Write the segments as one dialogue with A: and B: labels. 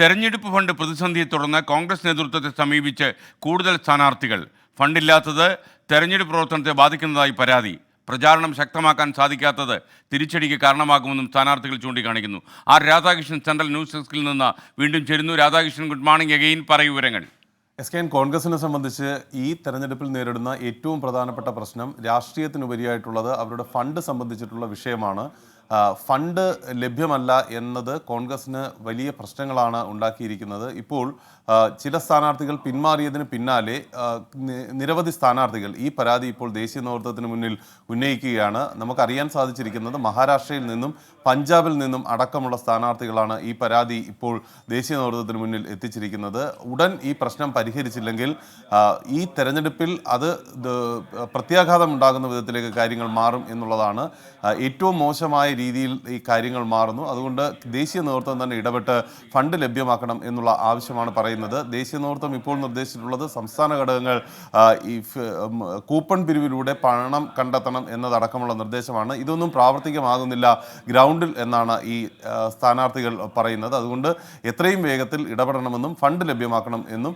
A: തെരഞ്ഞെടുപ്പ് ഫണ്ട് പ്രതിസന്ധിയെ തുടർന്ന് കോൺഗ്രസ് നേതൃത്വത്തെ സമീപിച്ച് കൂടുതൽ സ്ഥാനാർത്ഥികൾ. ഫണ്ടില്ലാത്തത് തെരഞ്ഞെടുപ്പ് പ്രവർത്തനത്തെ ബാധിക്കുന്നതായി പരാതി. പ്രചാരണം ശക്തമാക്കാൻ സാധിക്കാത്തത് തിരിച്ചടിക്ക് കാരണമാകുമെന്നും സ്ഥാനാർത്ഥികൾ ചൂണ്ടിക്കാണിക്കുന്നു. ആർ രാധാകൃഷ്ണൻ സെൻട്രൽ ന്യൂസ് ഡെസ്കിൽ നിന്ന് വീണ്ടും ചേരുന്നു. Radhakrishnan good morning. അഗെയിൻ പറയൂ വിവരങ്ങൾ.
B: എസ് കെ എൻ കോൺഗ്രസിനെ സംബന്ധിച്ച് ഈ തെരഞ്ഞെടുപ്പിൽ നേരിടുന്ന ഏറ്റവും പ്രധാനപ്പെട്ട പ്രശ്നം രാഷ്ട്രീയത്തിനുപരിയായിട്ടുള്ളത് അവരുടെ ഫണ്ട് സംബന്ധിച്ചിട്ടുള്ള വിഷയമാണ്. ഫണ്ട് ലഭ്യമല്ല എന്നത് കോൺഗ്രസിന് വലിയ പ്രശ്നങ്ങളാണ് ഉണ്ടാക്കിയിരിക്കുന്നത്. ഇപ്പോൾ ചില സ്ഥാനാർത്ഥികൾ പിന്മാറിയതിന് പിന്നാലെ നിരവധി സ്ഥാനാർത്ഥികൾ ഈ പരാതി ഇപ്പോൾ ദേശീയ നേതൃത്വത്തിന് മുന്നിൽ ഉന്നയിക്കുകയാണ്. നമുക്കറിയാൻ സാധിച്ചിരിക്കുന്നത് മഹാരാഷ്ട്രയിൽ നിന്നും പഞ്ചാബിൽ നിന്നും അടക്കമുള്ള സ്ഥാനാർത്ഥികളാണ് ഈ പരാതി ഇപ്പോൾ ദേശീയ നേതൃത്വത്തിന് മുന്നിൽ എത്തിച്ചിരിക്കുന്നത്. ഉടൻ ഈ പ്രശ്നം പരിഹരിച്ചില്ലെങ്കിൽ ഈ തെരഞ്ഞെടുപ്പിൽ അത് പ്രത്യാഘാതം ഉണ്ടാകുന്ന വിധത്തിലേക്ക് കാര്യങ്ങൾ മാറും എന്നുള്ളതാണ് ഏറ്റവും മോശമായ രീതിയിൽ ഈ കാര്യങ്ങൾ മാറുന്നു. അതുകൊണ്ട് ദേശീയ നേതൃത്വം തന്നെ ഇടപെട്ട് ഫണ്ട് ലഭ്യമാക്കണം എന്നുള്ള ആവശ്യമാണ് പറയുന്നത്. ദേശീയ നേതൃത്വം ഇപ്പോൾ നിർദ്ദേശിച്ചിട്ടുള്ളത് സംസ്ഥാന ഘടകങ്ങൾ ഈ കൂപ്പൺ പിരിവിലൂടെ പണം കണ്ടെത്തണം എന്നതടക്കമുള്ള നിർദ്ദേശമാണ്. ഇതൊന്നും പ്രാവർത്തികമാകുന്നില്ല ഗ്രൗണ്ടിൽ എന്നാണ് ഈ സ്ഥാനാർത്ഥികൾ പറയുന്നത്. അതുകൊണ്ട് എത്രയും വേഗത്തിൽ ഇടപെടണമെന്നും ഫണ്ട് ലഭ്യമാക്കണം എന്നും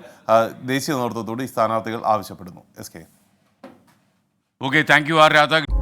B: ദേശീയ നേതൃത്വത്തോട് ഈ സ്ഥാനാർത്ഥികൾ ആവശ്യപ്പെടുന്നു. S K.
A: Okay thank you R Radhakrishnan